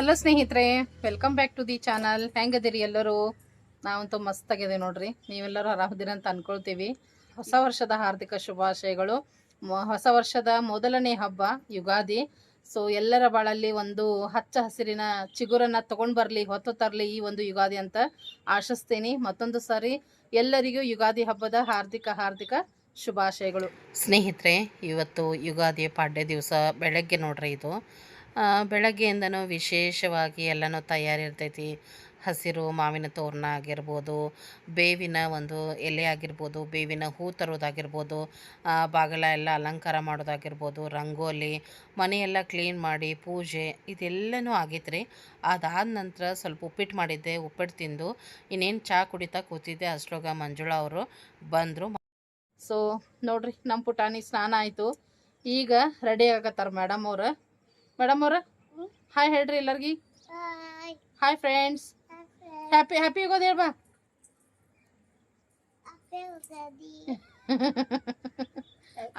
Hello ಸ್ನೇಹಿತರೆ welcome back to the channel ಹೆಂಗದಿರಿ ಎಲ್ಲರೂ? ನಾವಂತೂ ಮಸ್ತಾಗಿದೆ ನೋಡ್ರಿ. ನೀವೆಲ್ಲರೂ ಆರಾಮದಿರ ಅಂತ ಅನ್ಕೊಳ್ತೀವಿ. ಹೊಸ ವರ್ಷದ ಹಾರ್ದಿಕ ಶುಭಾಶಯಗಳು. ಹೊಸ ವರ್ಷದ ಮೊದಲನೇ ಹಬ್ಬ, ಯುಗಾದಿ. ಸೊ ಎಲ್ಲರ ಬಾಳಲ್ಲಿ ಒಂದು ಹಚ್ಚ ಹಸಿರಿನ ಚಿಗುರನ್ನ ತಗೊಂಡ್ ಬರಲಿ, ಹೊತ್ತು ತರಲಿ ಈ ಒಂದು ಯುಗಾದಿ ಅಂತ ಆಶಿಸ್ತೀನಿ. ಮತ್ತೊಂದು ಸಾರಿ ಎಲ್ಲರಿಗೂ ಯುಗಾದಿ ಹಬ್ಬದ ಹಾರ್ದಿಕ ಹಾರ್ದಿಕ ಶುಭಾಶಯಗಳು. ಸ್ನೇಹಿತರೆ, ಇವತ್ತು ಯುಗಾದಿ ಪಾಡ್ಯ ದಿವಸ ಬೆಳಗ್ಗೆ ನೋಡ್ರಿ ಇದು. ಬೆಳಗ್ಗೆಯಿಂದನೂ ವಿಶೇಷವಾಗಿ ಎಲ್ಲನೂ ತಯಾರಿ ಇರ್ತೈತಿ ಹಸಿರು, ಮಾವಿನ ತೋರಣ ಆಗಿರ್ಬೋದು, ಬೇವಿನ ಒಂದು ಎಲೆ ಆಗಿರ್ಬೋದು, ಬೇವಿನ ಹೂ ತರೋದಾಗಿರ್ಬೋದು ಬಾಗಲ ಎಲ್ಲ ಅಲಂಕಾರ ಮಾಡೋದಾಗಿರ್ಬೋದು, ರಂಗೋಲಿ, ಮನೆಯೆಲ್ಲ ಕ್ಲೀನ್ ಮಾಡಿ ಪೂಜೆ ಇದೆಲ್ಲನೂ ಆಗಿತ್ತು ರೀ ಅದಾದ ನಂತರ ಸ್ವಲ್ಪ ಉಪ್ಪಿಟ್ಟು ಮಾಡಿದ್ದೆ, ಉಪ್ಪಿಟ್ಟು ತಿಂದು, ಇನ್ನೇನು ಚಹಾ ಕುಡಿತಾ ಕೂತಿದ್ದೆ ಅಷ್ಟೋಗ ಮಂಜುಳಾ ಅವರು ಬಂದರು. ಸೊ ನೋಡ್ರಿ ನಮ್ಮ ಪುಟಾಣಿ ಸ್ನಾನ ಆಯಿತು. ಈಗ ರೆಡಿ ಆಗತ್ತಾರ ಮೇಡಮ್ ಅವ್ರ? ಮೇಡಮ್ ಅವ್ರ? ಹಾಯ್ ಹೇಳ್ರಿ ಎಲ್ಲರಿಗಿ. ಹಾಯ್ ಫ್ರೆಂಡ್ಸ್ ಹ್ಯಾಪಿ ಹ್ಯಾಪಿ ಆಗೋದು ಹೇಳ್ಬಾ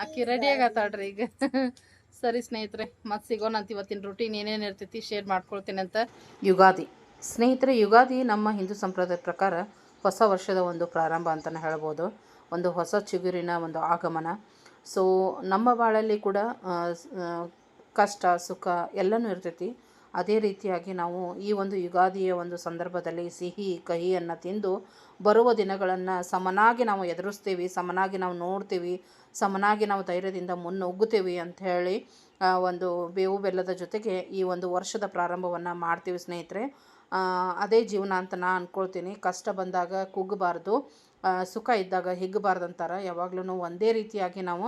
ಅಕ್ಕಿ ರೆಡಿ ಆಗತ್ತಾಳ್ರಿ ಈಗ. ಸರಿ ಸ್ನೇಹಿತರೆ ಮತ್ತೆ ಸಿಗೋಣ ಅಂತ ಇವತ್ತಿನ ರೂಟೀನ್ ಏನೇನು ಇರ್ತೈತಿ ಶೇರ್ ಮಾಡ್ಕೊಳ್ತೀನಿ ಅಂತ. ಯುಗಾದಿ. ಸ್ನೇಹಿತರೆ ಯುಗಾದಿ ನಮ್ಮ ಹಿಂದೂ ಸಂಪ್ರದಾಯದ ಪ್ರಕಾರ ಹೊಸ ವರ್ಷದ ಒಂದು ಪ್ರಾರಂಭ ಅಂತಲೇ ಹೇಳ್ಬೋದು. ಒಂದು ಹೊಸ ಚಿಗುರಿನ ಒಂದು ಆಗಮನ. ಸೊ ನಮ್ಮ ಬಾಳಲ್ಲಿ ಕೂಡ ಕಷ್ಟ, ಸುಖ ಎಲ್ಲನೂ ಇರ್ತೈತಿ. ಅದೇ ರೀತಿಯಾಗಿ ನಾವು ಈ ಒಂದು ಯುಗಾದಿಯ ಒಂದು ಸಂದರ್ಭದಲ್ಲಿ ಸಿಹಿ, ಕಹಿಯನ್ನು ತಿಂದು ಬರುವ ದಿನಗಳನ್ನು ಸಮನಾಗಿ ನಾವು ಎದುರಿಸ್ತೀವಿ, ಸಮನಾಗಿ ನಾವು ನೋಡ್ತೀವಿ, ಸಮನಾಗಿ ನಾವು ಧೈರ್ಯದಿಂದ ಮುನ್ನುಗ್ಗುತ್ತೀವಿ ಹೇಳಿ ಒಂದು ಬೇವು ಬೆಲ್ಲದ ಜೊತೆಗೆ ಈ ಒಂದು ವರ್ಷದ ಪ್ರಾರಂಭವನ್ನು ಮಾಡ್ತೀವಿ ಸ್ನೇಹಿತರೆ. ಅದೇ ಜೀವನ ಅಂತ ನಾನು ಅಂದ್ಕೊಳ್ತೀನಿ ಕಷ್ಟ ಬಂದಾಗ ಕುಗ್ಗಬಾರ್ದು ಸುಖ ಇದ್ದಾಗ ಹಿಗ್ಗಬಾರ್ದು ಅಂತಾರೆ. ಯಾವಾಗ್ಲೂ ಒಂದೇ ರೀತಿಯಾಗಿ ನಾವು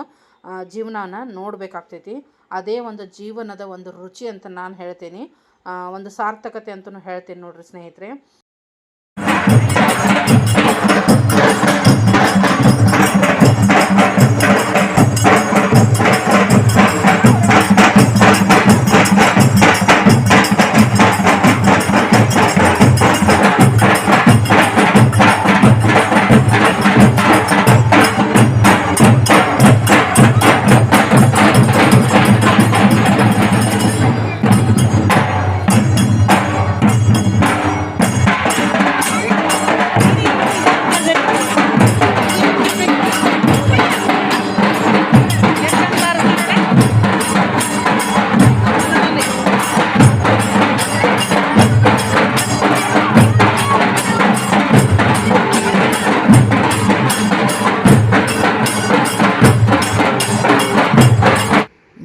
ಜೀವನಾನ ನೋಡಬೇಕಾಗ್ತೈತಿ. ಅದೇ ಒಂದು ಜೀವನದ ಒಂದು ರುಚಿ ಅಂತ ನಾನು ಹೇಳ್ತೀನಿ. ಒಂದು ಸಾರ್ಥಕತೆ ಅಂತಲೂ ಹೇಳ್ತೀನಿ ನೋಡಿರಿ ಸ್ನೇಹಿತರೆ.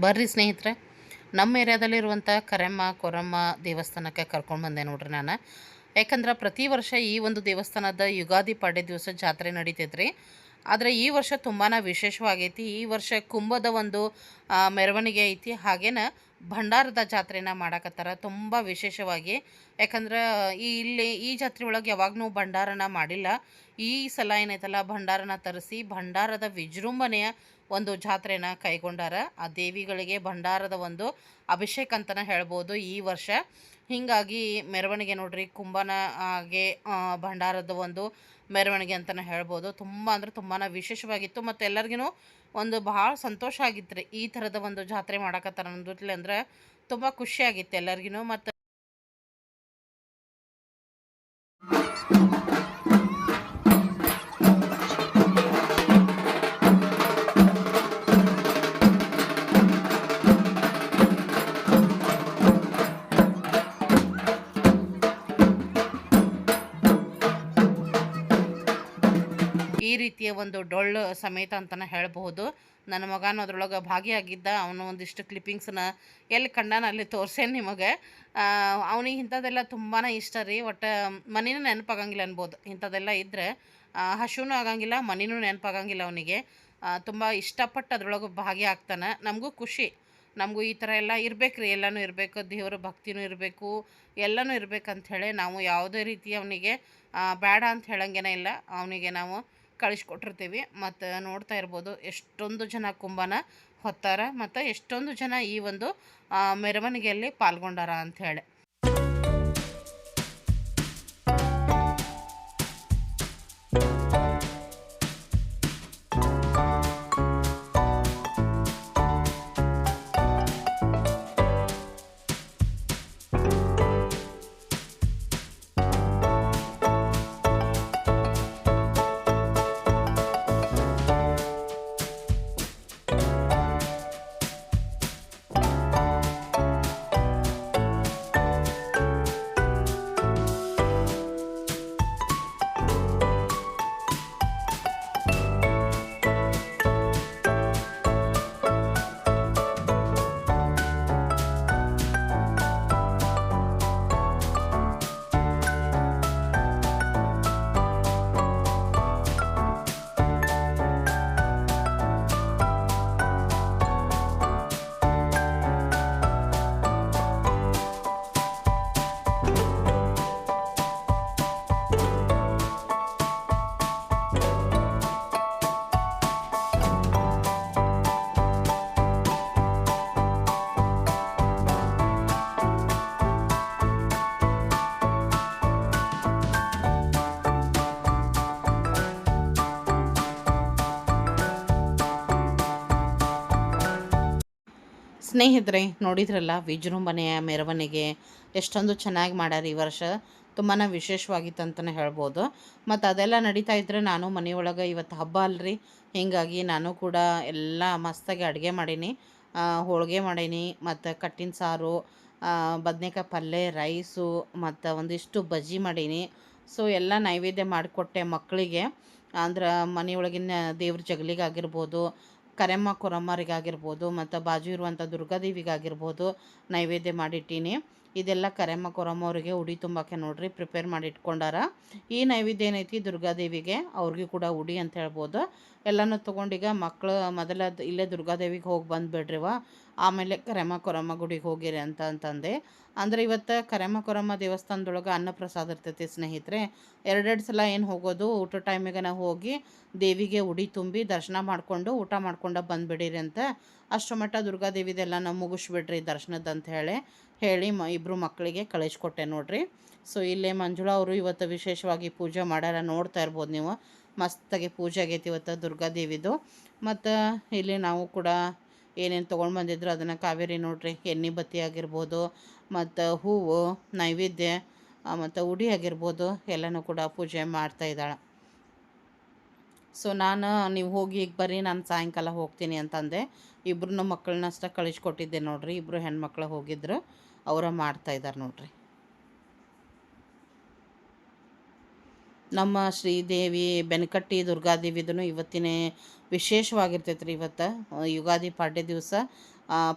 ಬರ್ರಿ ಸ್ನೇಹಿತರೆ, ನಮ್ಮ ಏರಿಯಾದಲ್ಲಿರುವಂಥ ಕರೆಮ್ಮ, ಕೊರಮ್ಮ ದೇವಸ್ಥಾನಕ್ಕೆ ಕರ್ಕೊಂಡು ಬಂದೆ ನೋಡ್ರಿ ನಾನು. ಯಾಕಂದ್ರೆ ಪ್ರತಿ ವರ್ಷ ಈ ಒಂದು ದೇವಸ್ಥಾನದ ಯುಗಾದಿ ಪಾಡ್ಯ ದಿವಸ ಜಾತ್ರೆ ನಡೀತೈತ್ರಿ. ಆದರೆ ಈ ವರ್ಷ ತುಂಬಾ ವಿಶೇಷವಾಗೈತಿ. ಈ ವರ್ಷ ಕುಂಭದ ಒಂದು ಮೆರವಣಿಗೆ ಐತಿ. ಹಾಗೇನ ಭಂಡಾರದ ಜಾತ್ರೆನ ಮಾಡಕತ್ತಾರ ತುಂಬ ವಿಶೇಷವಾಗಿ. ಯಾಕಂದ್ರೆ ಈ ಇಲ್ಲಿ ಈ ಜಾತ್ರೆ ಒಳಗೆ ಯಾವಾಗೂ ಭಂಡಾರನ ಮಾಡಿಲ್ಲ. ಈ ಸಲ ಏನೈತಲ್ಲ, ಭಂಡಾರನ ತರಿಸಿ ಭಂಡಾರದ ವಿಜೃಂಭಣೆಯ ಒಂದು ಜಾತ್ರೆನ ಕೈಗೊಂಡಾರ. ಆ ದೇವಿಗಳಿಗೆ ಭಂಡಾರದ ಒಂದು ಅಭಿಷೇಕ ಅಂತಲೇ ಹೇಳ್ಬೋದು ಈ ವರ್ಷ. ಹೀಗಾಗಿ ಮೆರವಣಿಗೆ ನೋಡ್ರಿ, ಕುಂಭನ ಹಾಗೆ ಭಂಡಾರದ ಒಂದು ಮೆರವಣಿಗೆ ಅಂತಲೇ ಹೇಳ್ಬೋದು. ತುಂಬ ಅಂದ್ರೆ ತುಂಬಾ ವಿಶೇಷವಾಗಿತ್ತು ಮತ್ತು ಎಲ್ಲರಿಗೂ ಒಂದು ಭಾಳ ಸಂತೋಷ ಆಗಿತ್ತು ರೀ ಈ ಥರದ ಒಂದು ಜಾತ್ರೆ ಮಾಡಕತ್ತಾರ ಅನ್ನೋದ್ರಲ್ಲಿ ಅಂದ್ರೆ ತುಂಬ ಖುಷಿಯಾಗಿತ್ತು ಎಲ್ಲರಿಗೂ ಮತ್ತು ಒಂದು ಡೊಳ್ಳು ಸಮೇತ ಅಂತಲೇ ಹೇಳಬಹುದು. ನನ್ನ ಮಗನೂ ಅದ್ರೊಳಗೆ ಭಾಗಿಯಾಗಿದ್ದ ಅವನು ಒಂದಿಷ್ಟು ಕ್ಲಿಪ್ಪಿಂಗ್ಸನ್ನ ಎಲ್ಲಿ ಕಂಡಾನ ಅಲ್ಲಿ ತೋರಿಸೇನು ನಿಮಗೆ. ಅವನಿಗೆ ಇಂಥದ್ದೆಲ್ಲ ತುಂಬಾ ಇಷ್ಟ ರೀ. ಒಟ್ಟು ಮನೇನೂ ನೆನಪಾಗಂಗಿಲ್ಲ ಅನ್ಬೋದು. ಇಂಥದ್ದೆಲ್ಲ ಇದ್ದರೆ ಹಶುನೂ ಆಗಂಗಿಲ್ಲ, ಮನೇನೂ ನೆನಪಾಗಂಗಿಲ್ಲ ಅವನಿಗೆ. ತುಂಬ ಇಷ್ಟಪಟ್ಟು ಅದ್ರೊಳಗೆ ಭಾಗಿಯಾಗ್ತಾನೆ ನಮಗೂ ಖುಷಿ. ನಮಗೂ ಈ ಥರ ಎಲ್ಲ ಇರಬೇಕು ರೀ. ಎಲ್ಲನೂ ಇರಬೇಕು, ದೇವರ ಭಕ್ತಿನೂ ಇರಬೇಕು, ಎಲ್ಲನೂ ಇರಬೇಕಂಥೇಳಿ ನಾವು ಯಾವುದೇ ರೀತಿ ಅವನಿಗೆ ಬೇಡ ಅಂತ ಹೇಳಂಗೇನ ಇಲ್ಲ. ಅವನಿಗೆ ನಾವು ಕಳಿಸ್ಕೊಟ್ಟಿರ್ತೀವಿ. ಮತ್ತು ನೋಡ್ತಾ ಇರ್ಬೋದು ಎಷ್ಟೊಂದು ಜನ ಕುಂಭನ ಹೊತ್ತಾರ, ಮತ್ತು ಎಷ್ಟೊಂದು ಜನ ಈ ಒಂದು ಮೆರವಣಿಗೆಯಲ್ಲಿ ಪಾಲ್ಗೊಂಡಾರ ಅಂಥೇಳಿ ಸ್ನೇಹಿತರೆ, ನೋಡಿದ್ರಲ್ಲ ವಿಜೃಂಭಣೆಯ ಮೆರವಣಿಗೆ ಎಷ್ಟೊಂದು ಚೆನ್ನಾಗಿ ಮಾಡ್ಯಾರ ಈ ವರ್ಷ. ತುಂಬಾ ವಿಶೇಷವಾಗಿತ್ತು ಅಂತಲೇ ಹೇಳ್ಬೋದು. ಮತ್ತು ಅದೆಲ್ಲ ನಡೀತಾ ಇದ್ರೆ ನಾನು ಮನೆಯೊಳಗೆ ಇವತ್ತು ಹಬ್ಬ ಅಲ್ರಿ. ಹೀಗಾಗಿ ನಾನು ಕೂಡ ಎಲ್ಲ ಮಸ್ತಾಗಿ ಅಡುಗೆ ಮಾಡೀನಿ. ಹೋಳಿಗೆ ಮಾಡೀನಿ, ಮತ್ತು ಕಟ್ಟಿನ ಸಾರು ಬದನೇಕಾಯಿ ಪಲ್ಯ ರೈಸು, ಮತ್ತು ಒಂದಿಷ್ಟು ಬಜ್ಜಿ ಮಾಡೀನಿ. ಸೊ, ಎಲ್ಲ ನೈವೇದ್ಯ ಮಾಡಿಕೊಟ್ಟೆ ಮಕ್ಕಳಿಗೆ ಅಂದ್ರೆ ಮನೆಯೊಳಗಿನ ದೇವ್ರ ಜಗಲಿಗಾಗಿರ್ಬೋದು ಕರೆಮ್ಮ ಕೊರಮ್ಮರಿಗಾಗಿರ್ಬೋದು ಮತ್ತು ಬಾಜು ಇರುವಂಥ ದುರ್ಗಾದೇವಿಗಾಗಿರ್ಬೋದು ನೈವೇದ್ಯ ಮಾಡಿಟ್ಟೀನಿ. ಇದೆಲ್ಲ ಕರೆಮ್ಮ ಕೊರಮ್ಮವ್ರಿಗೆ ಉಡಿ ತುಂಬಕ್ಕೆ ನೋಡ್ರಿ ಪ್ರಿಪೇರ್ ಮಾಡಿ ಇಟ್ಕೊಂಡಾರ ಈ ನೈವೇದ್ಯ ಏನೈತಿ? ದುರ್ಗಾದೇವಿಗೆ, ಅವ್ರಿಗೂ ಕೂಡ ಉಡಿ ಅಂತ ಹೇಳ್ಬೋದು. ಎಲ್ಲನೂ ತೊಗೊಂಡೀಗ ಮಕ್ಕಳು ಮೊದಲ ಇಲ್ಲೇ ದುರ್ಗಾದೇವಿಗೆ ಹೋಗಿ ಬಂದುಬಿಡ್ರಿವ. ಆಮೇಲೆ ಕರೆಮ ಕೊರಮ್ಮ ಗುಡಿಗೆ ಹೋಗಿರಿ ಅಂತ ಅಂತಂದೆ. ಅಂದರೆ ಇವತ್ತು ಕರೆಮ ಕೊರಮ್ಮ ದೇವಸ್ಥಾನದೊಳಗೆ ಅನ್ನಪ್ರಸಾದ ಇರ್ತೈತಿ ಸ್ನೇಹಿತರೆ. ಎರಡೆರಡು ಸಲ ಏನು ಹೋಗೋದು, ಊಟ ಟೈಮಿಗೆ ನಾವು ಹೋಗಿ ದೇವಿಗೆ ಉಡಿ ತುಂಬಿ ದರ್ಶನ ಮಾಡಿಕೊಂಡು ಊಟ ಮಾಡ್ಕೊಂಡು ಬಂದುಬಿಡಿರಿ ಅಂತ ಅಷ್ಟು ಮಟ್ಟ ದುರ್ಗಾದೇವಿದೆಲ್ಲ ನಾವು ಮುಗಿಸ್ಬಿಡ್ರಿ ದರ್ಶನದ ಅಂತ ಹೇಳಿ ಹೇಳಿ ಮ ಇಬ್ಬರು ಮಕ್ಕಳಿಗೆ ಕಳಿಸ್ಕೊಟ್ಟೆ ನೋಡ್ರಿ. ಸೊ ಇಲ್ಲೇ ಮಂಜುಳಾ ಅವರು ಇವತ್ತು ವಿಶೇಷವಾಗಿ ಪೂಜೆ ಮಾಡ್ಯಾರ ನೋಡ್ತಾ ಇರ್ಬೋದು ನೀವು. ಮಸ್ತಾಗಿ ಪೂಜೆ ಆಗೈತಿ ಇವತ್ತು ದುರ್ಗಾದೇವಿದು. ಮತ್ತು ಇಲ್ಲಿ ನಾವು ಕೂಡ ಏನೇನು ತೊಗೊಂಡು ಬಂದಿದ್ರು ಅದನ್ನು ಕಾವೇರಿ ನೋಡ್ರಿ, ಎಣ್ಣೆ ಬತ್ತಿ ಆಗಿರ್ಬೋದು, ಮತ್ತು ಹೂವು, ನೈವೇದ್ಯ ಮತ್ತು ಉಡಿ ಆಗಿರ್ಬೋದು, ಎಲ್ಲನೂ ಕೂಡ ಪೂಜೆ ಮಾಡ್ತಾ ಇದ್ದಾಳೆ. ಸೊ ನಾನು ನೀವು ಹೋಗಿ ಈಗ ಬರ್ರಿ, ನಾನು ಸಾಯಂಕಾಲ ಹೋಗ್ತೀನಿ ಅಂತಂದೆ. ಇಬ್ಬರನ್ನ ಮಕ್ಕಳನ್ನ ಅಷ್ಟೇ ಕಳಿಸ್ಕೊಟ್ಟಿದ್ದೆ ನೋಡ್ರಿ ಇಬ್ಬರು ಹೆಣ್ಮಕ್ಳು ಹೋಗಿದ್ರು, ಅವರ ಮಾಡ್ತಾ ಇದ್ದಾರೆ ನೋಡ್ರಿ. ನಮ್ಮ ಶ್ರೀದೇವಿ ಬೆನಕಟ್ಟಿ ದುರ್ಗಾದೇವಿದೂ ಇವತ್ತಿನ ವಿಶೇಷವಾಗಿರ್ತೈತೆ ರೀ ಇವತ್ತು ಯುಗಾದಿ ಪಾಡ್ಯ ದಿವಸ.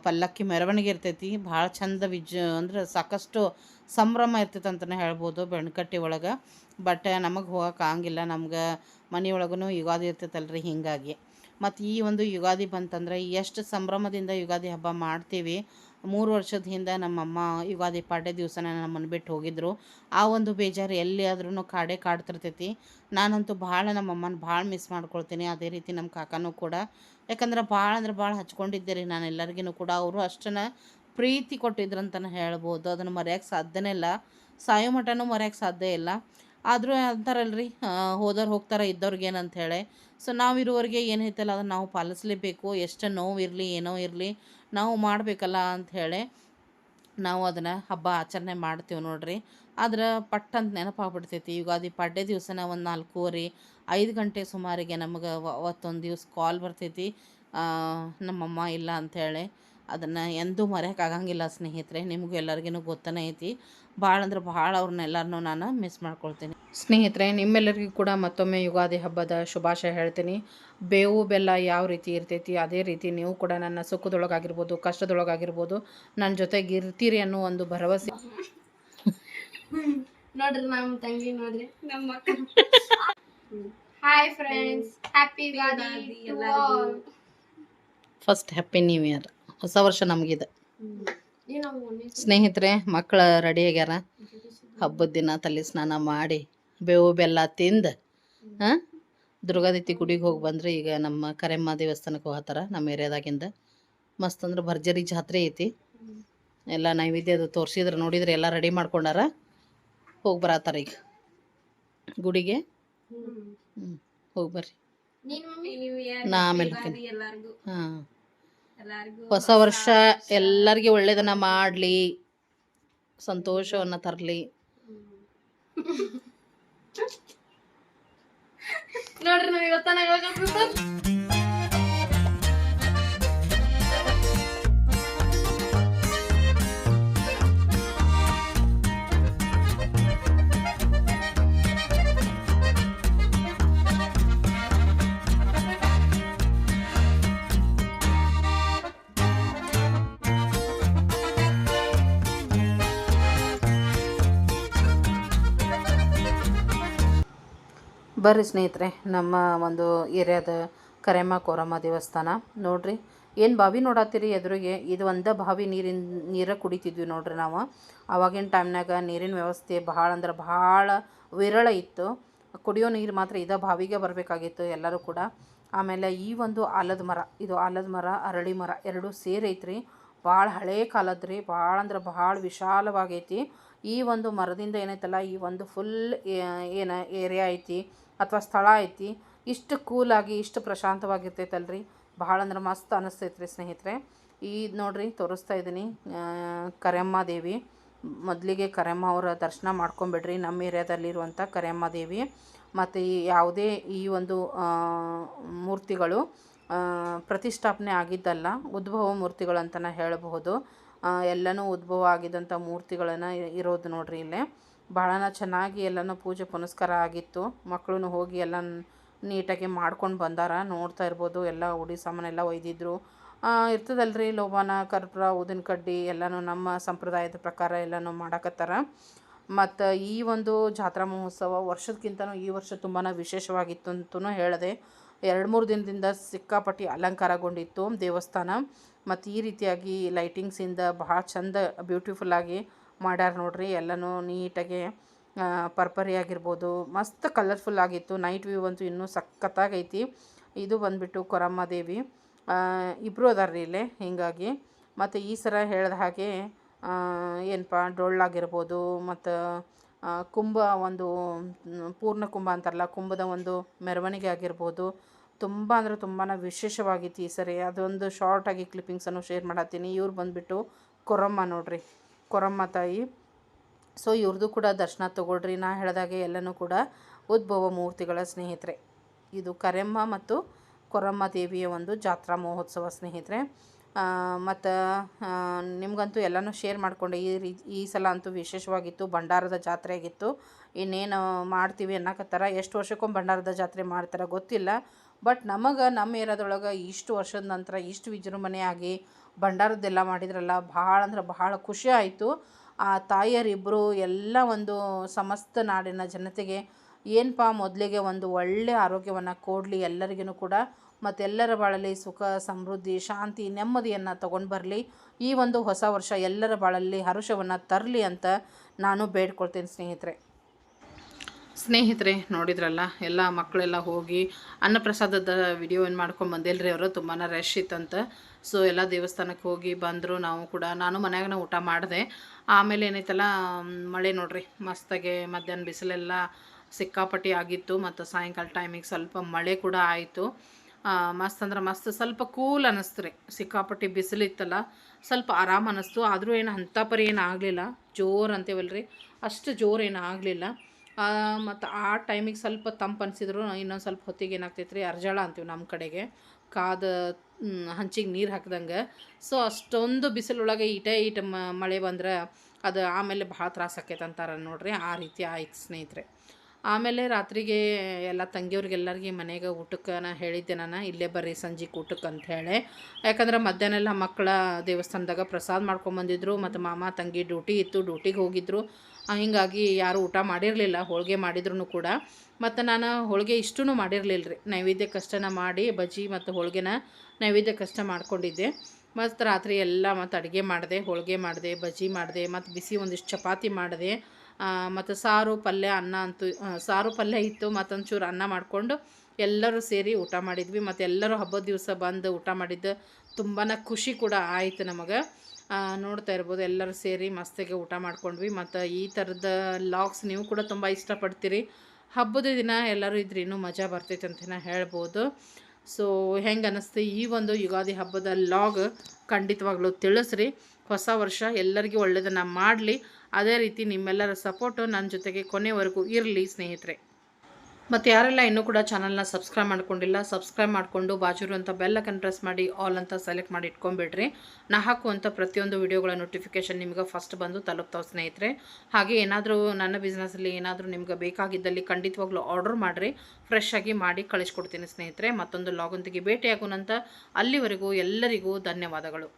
ಪಲ್ಲಕ್ಕಿ ಮೆರವಣಿಗೆ ಇರ್ತೈತಿ. ಭಾಳ ಚಂದ ವಿಜ, ಅಂದ್ರೆ ಸಾಕಷ್ಟು ಸಂಭ್ರಮ ಇರ್ತೈತೆ ಅಂತಲೇ ಹೇಳ್ಬೋದು ಬೆನಕಟ್ಟಿ ಒಳಗೆ. ಬಟ್ ನಮಗೆ ಹೋಗೋಕೆ ಆಗಂಗಿಲ್ಲ. ನಮ್ಗೆ ಮನೆಯೊಳಗೂ ಯುಗಾದಿ ಇರ್ತೈತಲ್ರಿ ಹೀಗಾಗಿ. ಮತ್ತು ಈ ಒಂದು ಯುಗಾದಿ ಬಂತಂದ್ರೆ ಎಷ್ಟು ಸಂಭ್ರಮದಿಂದ ಯುಗಾದಿ ಹಬ್ಬ ಮಾಡ್ತೀವಿ. ಮೂರು ವರ್ಷದ ಹಿಂದೆ ನಮ್ಮಮ್ಮ ಯುಗಾದಿ ಪಾಡ್ಯ ದಿವಸನ ನಮ್ಮನ್ನು ಬಿಟ್ಟು ಹೋಗಿದ್ದರು ಆ ಒಂದು ಬೇಜಾರು ಎಲ್ಲಿ ಆದ್ರೂ ಕಾಡೇ ಕಾಡ್ತಿರ್ತೈತಿ. ನಾನಂತೂ ಭಾಳ ನಮ್ಮಮ್ಮನ ಭಾಳ ಮಿಸ್ ಮಾಡ್ಕೊಳ್ತೀನಿ. ಅದೇ ರೀತಿ ನಮ್ಮ ಕಾಕನೂ ಕೂಡ. ಯಾಕಂದ್ರೆ ಭಾಳ ಅಂದ್ರೆ ಭಾಳ ಹಚ್ಕೊಂಡಿದ್ದೆ ರೀ ನಾನು ಎಲ್ಲರಿಗೂ ಕೂಡ. ಅವರು ಅಷ್ಟನ್ನ ಪ್ರೀತಿ ಕೊಟ್ಟಿದ್ರು ಅಂತಲೇ ಹೇಳ್ಬೋದು. ಅದನ್ನು ಮರೆಯೋಕ್ಕೆ ಸಾಧ್ಯನೇ ಇಲ್ಲ. ಸಾಯೋ ಮಟನೂ ಮರೆಯೋಕ್ಕೆ ಸಾಧ್ಯ ಇಲ್ಲ. ಆದರೂ ಅಂತಾರಲ್ರಿ ಹೋದವ್ರು ಹೋಗ್ತಾರೆ, ಇದ್ದವ್ರಿಗೆ ಏನಂತ ಹೇಳಿ. ಸೊ ನಾವು ಏನು ಅದನ್ನು ನಾವು ಪಾಲಿಸ್ಲೇಬೇಕು. ಎಷ್ಟು ನೋವು ಇರಲಿ ಏನೋ ಇರಲಿ. ನಾವು ಮಾಡಬೇಕಲ್ಲ ಅಂತ ಹೇಳಿ ನಾವು ಅದನ್ನು ಹಬ್ಬ ಆಚರಣೆ ಮಾಡ್ತೀವಿ ನೋಡ್ರಿ. ಆದ್ರೆ ಪಟ್ ಅಂತ ನೆನಪಾಗ್ಬಿಡ್ತೈತಿ. ಯುಗಾದಿ ಪಡ್ಡೆ ದಿವಸನ ಒಂದು ನಾಲ್ಕೂವರೆ, ಐದು ಗಂಟೆ ಸುಮಾರಿಗೆ ನಮಗೆ ಅವತ್ತೊಂದು ದಿವ್ಸ ಕಾಲ್ ಬರ್ತೈತಿ. ನಮ್ಮಮ್ಮ ಇಲ್ಲ ಅಂಥೇಳಿ ಅದನ್ನು ಎಂದೂ ಮರೆಯೋಕ್ಕಾಗಂಗಿಲ್ಲ ಸ್ನೇಹಿತರೆ ನಿಮಗೂ ಎಲ್ಲರಿಗೂ ಗೊತ್ತನೇ ಐತಿ. ಭಾಳ ಅಂದ್ರೆ ಭಾಳ ಅವ್ರನ್ನೆಲ್ಲರನ್ನೂ ನಾನು ಮಿಸ್ ಮಾಡ್ಕೊಳ್ತೀನಿ. ಸ್ನೇಹಿತರೆ ನಿಮ್ಮೆಲ್ಲರಿಗೂ ಕೂಡ ಮತ್ತೊಮ್ಮೆ ಯುಗಾದಿ ಹಬ್ಬದ ಶುಭಾಶಯ ಹೇಳ್ತೀನಿ. ಬೇವು ಬೆಲ್ಲ ಯಾವ ರೀತಿ ಇರ್ತೈತಿ ಅದೇ ರೀತಿ ನೀವು ಕೂಡ ನನ್ನ ಸುಖದೊಳಗಾಗಿರ್ಬೋದು ಕಷ್ಟದೊಳಗಾಗಿರ್ಬೋದು ನನ್ನ ಜೊತೆಗೆ ಇರ್ತೀರಿ ಅನ್ನೋ ಒಂದು ಭರವಸೆ. ನೋಡ್ರಿ ನಮ್ಮ ತಂಗಿ ನೋಡ್ರಿ. ನಮ್ಮ ಅಕ್ಕ. Hi friends happy Ugadi first happy new year ಹೊಸ ವರ್ಷ ನಮಗಿದೆ. ಸ್ನೇಹಿತರೆ ಮಕ್ಕಳು ರೆಡಿ ಆಗ್ಯಾರ. ಹಬ್ಬದ ದಿನ ತಲೆ ಸ್ನಾನ ಮಾಡಿ ಬೇವು ಬೆಲ್ಲ ತಿಂದು ಹಾಂ? ಗುಡಿಗೆ ಹೋಗಿ ಬಂದ್ರೆ ಈಗ ನಮ್ಮ ಕರೆಮ್ಮ ದೇವಸ್ಥಾನಕ್ಕೆ ಹೋಗತ್ತಾರ ನಮ್ಮ ಏರಿಯಾದಾಗಿಂದ. ಮಸ್ತ್ ಅಂದ್ರೆ ಭರ್ಜರಿ ಜಾತ್ರೆ ಐತಿ. ಎಲ್ಲ ನೈವೇದ್ಯ ಅದು ತೋರಿಸಿದ್ರೆ ನೋಡಿದ್ರೆ ಎಲ್ಲ ರೆಡಿ ಮಾಡ್ಕೊಂಡಾರ. ಹೋಗಿ ಬರತ್ತಾರ ಈಗ. ಗುಡಿಗೆ? ಹ್ಞೂ ಹೋಗಿ ಬರ್ರಿ. ನಾ ಆಮೇಲೆ ಹಾಂ. ಹೊಸ ವರ್ಷ ಎಲ್ಲರಿಗೆ ಒಳ್ಳೇದನ್ನ ಮಾಡಲಿ ಸಂತೋಷವನ್ನ ತರಲಿ. ನೋಡ್ರಿ ನಾವ್ ಇವತ್ತನ ಬರ್ರಿ ಸ್ನೇಹಿತರೆ, ನಮ್ಮ ಒಂದು ಏರಿಯಾದ ಕರೆಮ್ಮ ಕೋರಮ್ಮ ದೇವಸ್ಥಾನ. ನೋಡ್ರಿ, ಏನು ಬಾವಿ ನೋಡತ್ತೀರಿ ಎದುರಿಗೆ? ಇದು ಒಂದು ಬಾವಿ ನೀರಿನ, ನೀರ ಕುಡಿತಿದ್ವಿ ನೋಡ್ರಿ ನಾವು. ಆವಾಗಿನ ಟೈಮ್ನಾಗ ನೀರಿನ ವ್ಯವಸ್ಥೆ ಭಾಳ ಅಂದ್ರೆ ಭಾಳ ವಿರಳ ಇತ್ತು. ಕುಡಿಯೋ ನೀರು ಮಾತ್ರ ಇದ ಬಾವಿಗೆ ಬರಬೇಕಾಗಿತ್ತು ಎಲ್ಲರೂ ಕೂಡ. ಆಮೇಲೆ ಈ ಒಂದು ಆಲದ ಮರ, ಇದು ಆಲದ ಮರ, ಅರಳಿ ಮರ ಎರಡೂ ಸೇರೈತ್ರಿ. ಭಾಳ ಹಳೇ ಕಾಲದ ರೀ ಭಾಳ ಅಂದ್ರೆ ಭಾಳ ವಿಶಾಲವಾಗೈತಿ. ಈ ಒಂದು ಮರದಿಂದ ಏನೈತಲ್ಲ, ಈ ಒಂದು ಫುಲ್ ಏನು, ಏರಿಯಾ ಐತಿ. ಅಥವಾ ಸ್ಥಳ ಐತಿ, ಇಷ್ಟು ಕೂಲಾಗಿ, ಇಷ್ಟು ಪ್ರಶಾಂತವಾಗಿರ್ತೈತಲ್ರಿ. ಭಾಳ ಅಂದ್ರೆ ಮಸ್ತ್ ಅನಿಸ್ತೈತೆ ರೀ ಸ್ನೇಹಿತರೆ. ಈ ನೋಡ್ರಿ, ತೋರಿಸ್ತಾ ಇದ್ದೀನಿ ಕರೆಯಮ್ಮ ದೇವಿ. ಮೊದಲಿಗೆ ಕರೆಯಮ್ಮ ಅವರ ದರ್ಶನ ಮಾಡ್ಕೊಂಬಿಡ್ರಿ, ನಮ್ಮ ಏರಿಯಾದಲ್ಲಿರುವಂಥ ಕರೆಯಮ್ಮ ದೇವಿ. ಮತ್ತು ಈ ಯಾವುದೇ ಈ ಒಂದು ಮೂರ್ತಿಗಳು ಪ್ರತಿಷ್ಠಾಪನೆ ಆಗಿದ್ದಲ್ಲ, ಉದ್ಭವ ಮೂರ್ತಿಗಳು ಅಂತಲೇ ಹೇಳಬಹುದು ಎಲ್ಲನೂ ಉದ್ಭವ ಆಗಿದ್ದಂಥ ಮೂರ್ತಿಗಳನ್ನು ಇರೋದು ನೋಡ್ರಿ ಇಲ್ಲೇ. ಭಾಳನ ಚೆನ್ನಾಗಿ ಎಲ್ಲನೂ ಪೂಜೆ ಪುನಸ್ಕಾರ ಆಗಿತ್ತು. ಮಕ್ಕಳೂ ಹೋಗಿ ಎಲ್ಲ ನೀಟಾಗಿ ಮಾಡ್ಕೊಂಡು ಬಂದಾರ. ನೋಡ್ತಾ ಇರ್ಬೋದು, ಎಲ್ಲ ಉಡಿ ಸಾಮಾನೆಲ್ಲ ಒಯ್ದಿದ್ರು. ಇರ್ತದಲ್ಲ ಇರ್ತದಲ್ರಿ ಲೋಬಾನ, ಕರ್ಪೂರ, ಊದಿನ ಕಡ್ಡಿ ಎಲ್ಲನೂ ನಮ್ಮ ಸಂಪ್ರದಾಯದ ಪ್ರಕಾರ ಎಲ್ಲನೂ ಮಾಡಕತ್ತಾರ. ಮತ್ತು ಈ ಒಂದು ಜಾತ್ರಾ ಮಹೋತ್ಸವ ವರ್ಷದಕ್ಕಿಂತನೂ ಈ ವರ್ಷ ತುಂಬಾ ವಿಶೇಷವಾಗಿತ್ತು ಅಂತಲೂ ಹೇಳಿದೆ, ಎರಡು ಮೂರು ದಿನದಿಂದ ಸಿಕ್ಕಾಪಟ್ಟಿ ಅಲಂಕಾರಗೊಂಡಿತ್ತು ದೇವಸ್ಥಾನ. ಮತ್ತು ಈ ರೀತಿಯಾಗಿ ಲೈಟಿಂಗ್ಸಿಂದ ಭಾಳ ಚಂದ ಬ್ಯೂಟಿಫುಲ್ಲಾಗಿ ಮಾಡ್ಯಾರ ನೋಡ್ರಿ, ಎಲ್ಲನೂ ನೀಟಾಗಿ ಪರ್ಪರಿ ಆಗಿರ್ಬೋದು. ಮಸ್ತ್ ಕಲರ್ಫುಲ್ ಆಗಿತ್ತು. ನೈಟ್ ವ್ಯೂ ಅಂತೂ ಇನ್ನೂ ಸಖತ್ತಾಗೈತಿ. ಇದು ಬಂದ್ಬಿಟ್ಟು ಕೊರಮ್ಮ ದೇವಿ. ಇಬ್ಬರು ಅದಾರ ರೀ ಇಲ್ಲೇ, ಹೀಗಾಗಿ. ಮತ್ತು ಈ ಸರ ಹೇಳಿದ ಹಾಗೆ ಏನಪ್ಪ ಡೊಳ್ಳಾಗಿರ್ಬೋದು, ಮತ್ತು ಕುಂಭ ಒಂದು ಪೂರ್ಣ ಕುಂಭ ಅಂತಾರಲ್ಲ, ಕುಂಭದ ಒಂದು ಮೆರವಣಿಗೆ ಆಗಿರ್ಬೋದು. ತುಂಬ ಅಂದರೆ ತುಂಬಾ ವಿಶೇಷವಾಗಿತ್ತು ಈ ಸರಿ. ಅದೊಂದು ಶಾರ್ಟಾಗಿ ಕ್ಲಿಪ್ಪಿಂಗ್ಸನ್ನು ಶೇರ್ ಮಾಡತ್ತೀನಿ ಇವ್ರು ಬಂದುಬಿಟ್ಟು ಕೊರಮ್ಮ ನೋಡ್ರಿ. ಕೊರಮ್ಮ ತಾಯಿ. ಸೊ ಇವ್ರದ್ದು ಕೂಡ ದರ್ಶನ ತಗೊಳ್ರಿ. ನಾ ಹೇಳಿದಾಗೆ ಎಲ್ಲನೂ ಕೂಡ ಉದ್ಭವ ಮೂರ್ತಿಗಳ ಸ್ನೇಹಿತರೆ. ಇದು ಕರೆಮ್ಮ ಮತ್ತು ಕೊರಮ್ಮ ದೇವಿಯ ಒಂದು ಜಾತ್ರಾ ಮಹೋತ್ಸವ ಸ್ನೇಹಿತರೆ. ಮತ್ತು ನಿಮಗಂತೂ ಎಲ್ಲನೂ ಶೇರ್ ಮಾಡಿಕೊಂಡೆ. ಈ ರೀ, ಈ ಸಲ ಅಂತೂ ವಿಶೇಷವಾಗಿತ್ತು. ಭಂಡಾರದ ಜಾತ್ರೆ ಆಗಿತ್ತು. ಇನ್ನೇನು ಮಾಡ್ತೀವಿ ಅನ್ನಕತ್ತಾರ. ಎಷ್ಟು ವರ್ಷಕ್ಕೊಮ್ಮೆ ಭಂಡಾರದ ಜಾತ್ರೆ ಮಾಡ್ತಾರ ಗೊತ್ತಿಲ್ಲ. ಬಟ್ ನಮಗೆ, ನಮ್ಮ ಏರಿಯಾದೊಳಗೆ ಇಷ್ಟು ವರ್ಷದ ನಂತರ ಇಷ್ಟು ವಿಜೃಂಭಣೆ ಆಗಿ ಭಂಡಾರದ್ದೆಲ್ಲ ಮಾಡಿದ್ರಲ್ಲ, ಭಾಳ ಅಂದ್ರೆ ಭಾಳ ಖುಷಿ ಆಯಿತು. ಆ ತಾಯಿಯರಿಬ್ಬರು ಎಲ್ಲ ಒಂದು ಸಮಸ್ತ ನಾಡಿನ ಜನತೆಗೆ ಏನಪ್ಪ ಮೊದಲಿಗೆ ಒಂದು ಒಳ್ಳೆಯ ಆರೋಗ್ಯವನ್ನು ಕೊಡಲಿ ಎಲ್ಲರಿಗೂ ಕೂಡ, ಮತ್ತೆಲ್ಲರ ಬಾಳಲ್ಲಿ ಸುಖ, ಸಮೃದ್ಧಿ, ಶಾಂತಿ, ನೆಮ್ಮದಿಯನ್ನು ತಗೊಂಡು ಬರಲಿ. ಈ ಒಂದು ಹೊಸ ವರ್ಷ ಎಲ್ಲರ ಬಾಳಲ್ಲಿ ಹರುಷವನ್ನು ತರಲಿ ಅಂತ ನಾನು ಬೇಡ್ಕೊಳ್ತೇನೆ ಸ್ನೇಹಿತರೆ. ಸ್ನೇಹಿತರೆ, ನೋಡಿದ್ರಲ್ಲ, ಎಲ್ಲ ಮಕ್ಕಳೆಲ್ಲ ಹೋಗಿ ಅನ್ನಪ್ರಸಾದದ ವಿಡಿಯೋ ಏನು ಮಾಡ್ಕೊಂಡು ಬಂದಿಲ್ರಿ ಅವರು? ತುಂಬಾ ರಶ್ ಇತ್ತಂತ. ಸೊ ಎಲ್ಲ ದೇವಸ್ಥಾನಕ್ಕೆ ಹೋಗಿ ಬಂದರು ನಾವು ಕೂಡ. ನಾನು ಮನ್ಯಾಗನ ಊಟ ಮಾಡಿದೆ. ಆಮೇಲೆ ಏನೈತಲ್ಲ ಮಳೆ ನೋಡ್ರಿ, ಮಸ್ತಾಗೆ ಮಧ್ಯಾಹ್ನ ಬಿಸಿಲೆಲ್ಲ ಸಿಕ್ಕಾಪಟ್ಟಿ ಆಗಿತ್ತು. ಮತ್ತು ಸಾಯಂಕಾಲ ಟೈಮಿಗೆ ಸ್ವಲ್ಪ ಮಳೆ ಕೂಡ ಆಯಿತು. ಮಸ್ತ್ ಅಂದ್ರೆ ಮಸ್ತ್, ಸ್ವಲ್ಪ ಕೂಲ್ ಅನ್ನಿಸ್ತು ರೀ ಸಿಕ್ಕಾಪಟ್ಟಿ ಬಿಸಿಲಿತ್ತಲ್ಲ ಸ್ವಲ್ಪ ಆರಾಮ ಅನ್ನಿಸ್ತು ಆದರೂ ಏನು ಅಂಥ ಪರಿ ಏನು ಆಗಲಿಲ್ಲ. ಜೋರು ಅಂತೀವಲ್ರಿ. ಅಷ್ಟು ಜೋರು ಏನು ಆಗಲಿಲ್ಲ. ಮತ್ತು ಆ ಟೈಮಿಗೆ ಸ್ವಲ್ಪ ತಂಪು ಅನಿಸಿದ್ರು, ಇನ್ನೊಂದು ಸ್ವಲ್ಪ ಹೊತ್ತಿಗೆ ಏನಾಗ್ತೈತೆ ರೀ ಅರ್ಜಾಳ ಅಂತೀವಿ ನಮ್ಮ ಕಡೆಗೆ. ಕಾದ ಹಂಚಿಗೆ ನೀರು ಹಾಕ್ದಂಗೆ. ಸೊ ಅಷ್ಟೊಂದು ಬಿಸಿಲೊಳಗೆ ಈಟ ಈಟ ಮಳೆ ಬಂದ್ರೆ ಅದು ಆಮೇಲೆ ಭಾಳ ತ್ರಾಸ ಆಕೈತೆ ಅಂತಾರೆ ನೋಡಿರಿ, ಆ ರೀತಿ ಆಯ್ತು ಸ್ನೇಹಿತರೆ. ಆಮೇಲೆ ರಾತ್ರಿಗೆ ಎಲ್ಲ ತಂಗಿಯವ್ರಿಗೆಲ್ಲರಿಗೆ ಮನೆಗೆ ಊಟಕ್ಕೆ ನಾನು ಹೇಳಿದ್ದೆ ನಾನು, ಇಲ್ಲೇ ಬರ್ರಿ ಸಂಜೆಗೆ ಊಟಕ್ಕೆ ಅಂತ ಹೇಳಿ. ಯಾಕಂದ್ರೆ ಮಧ್ಯಾಹ್ನ ಎಲ್ಲ ಮಕ್ಕಳ ದೇವಸ್ಥಾನದಾಗ ಪ್ರಸಾದ ಮಾಡ್ಕೊಂಬಂದಿದ್ರು ಮತ್ತು ಮಾಮ ತಂಗಿ ಡ್ಯೂಟಿ ಇತ್ತು, ಡ್ಯೂಟಿಗೆ ಹೀಗಾಗಿ ಹಿಂಗಾಗಿ ಯಾರು ಊಟ ಮಾಡಿರಲಿಲ್ಲ, ಹೋಳಿಗೆ ಮಾಡಿದ್ರು ಕೂಡ. ಮತ್ತು ನಾನು ಹೋಳಿಗೆ ಇಷ್ಟೂ ಮಾಡಿರಲಿಲ್ಲ ರೀ ನೈವೇದ್ಯಕ್ಕಷ್ಟನ ಮಾಡಿ, ಬಜ್ಜಿ ಮತ್ತು ಹೋಳಿಗೆನ ನೈವೇದ್ಯಕ್ಕಷ್ಟ ಮಾಡ್ಕೊಂಡಿದ್ದೆ. ಮತ್ತು ರಾತ್ರಿ ಎಲ್ಲ ಮತ್ತು ಅಡುಗೆ ಮಾಡಿದೆ, ಹೋಳಿಗೆ ಮಾಡಿದೆ, ಬಜ್ಜಿ ಮಾಡಿದೆ, ಮತ್ತು ಬಿಸಿ ಒಂದಿಷ್ಟು ಚಪಾತಿ ಮಾಡಿದೆ. ಮತ್ತು ಸಾರು ಪಲ್ಯ, ಅನ್ನ ಅಂತೂ ಸಾರು ಪಲ್ಯ ಇತ್ತು, ಮತ್ತೊಂಚೂರು ಅನ್ನ ಮಾಡಿಕೊಂಡು ಎಲ್ಲರೂ ಸೇರಿ ಊಟ ಮಾಡಿದ್ವಿ. ಮತ್ತು ಎಲ್ಲರೂ ಹಬ್ಬದ ದಿವಸ ಬಂದು ಊಟ ಮಾಡಿದ್ದು ತುಂಬಾ ಖುಷಿ ಕೂಡ ಆಯಿತು ನಮಗೆ. ನೋಡ್ತಾ ಇರ್ಬೋದು ಎಲ್ಲರೂ ಸೇರಿ ಮಸ್ತಿಗೆ ಊಟ ಮಾಡ್ಕೊಂಡ್ವಿ. ಮತ್ತು ಈ ಥರದ ಲಾಗ್ಸ್ ನೀವು ಕೂಡ ತುಂಬ ಇಷ್ಟಪಡ್ತೀರಿ. ಹಬ್ಬದ ದಿನ ಎಲ್ಲರೂ ಇದ್ರೆ ಇನ್ನೂ ಮಜಾ ಬರ್ತೈತೆ ಅಂತ ಹೇಳ್ಬೋದು. ಸೊ ಹೆಂಗೆ ಅನ್ನಿಸ್ತು ಈ ಒಂದು ಯುಗಾದಿ ಹಬ್ಬದ ಲಾಗ್ ಖಂಡಿತವಾಗ್ಲೂ ತಿಳಿಸ್ರಿ. ಹೊಸ ವರ್ಷ ಎಲ್ಲರಿಗೂ ಒಳ್ಳೆಯದನ್ನು ಮಾಡಲಿ. ಅದೇ ರೀತಿ ನಿಮ್ಮೆಲ್ಲರ ಸಪೋರ್ಟು ನನ್ನ ಜೊತೆಗೆ ಕೊನೆವರೆಗೂ ಇರಲಿ ಸ್ನೇಹಿತರೆ. ಮತ್ತು ಯಾರೆಲ್ಲ ಇನ್ನೂ ಕೂಡ ಚಾನಲ್ನ ಸಬ್ಸ್ಕ್ರೈಬ್ ಮಾಡ್ಕೊಂಡಿಲ್ಲ, ಸಬ್ಸ್ಕ್ರೈಬ್ ಮಾಡಿಕೊಂಡು ಬಾಜುರುವಂಥ ಬೆಲ್ಲಕ್ಕನ್ನು ಪ್ರೆಸ್ ಮಾಡಿ, ಆಲ್ ಅಂತ ಸೆಲೆಕ್ಟ್ ಮಾಡಿ ಇಟ್ಕೊಂಬಿಡ್ರಿ ನಾ ಹಾಕುವಂಥ ಪ್ರತಿಯೊಂದು ವಿಡಿಯೋಗಳ ನೋಟಿಫಿಕೇಷನ್ ನಿಮಗೆ ಫಸ್ಟ್ ಬಂದು ತಲುಪ್ತಾವೆ ಸ್ನೇಹಿತರೆ. ಹಾಗೆ ಏನಾದರೂ ನನ್ನ ಬಿಸ್ನೆಸ್ಸಲ್ಲಿ ಏನಾದರೂ ನಿಮ್ಗೆ ಬೇಕಾಗಿದ್ದಲ್ಲಿ ಖಂಡಿತವಾಗ್ಲೂ ಆರ್ಡರ್ ಮಾಡಿರಿ. ಫ್ರೆಶ್ ಆಗಿ ಮಾಡಿ ಕಳಿಸ್ಕೊಡ್ತೀನಿ ಸ್ನೇಹಿತರೆ. ಮತ್ತೊಂದು ಲಾಗೊಂದಿಗೆ ಭೇಟಿಯಾಗೋಣಂತ ಅಲ್ಲಿವರೆಗೂ ಎಲ್ಲರಿಗೂ ಧನ್ಯವಾದಗಳು.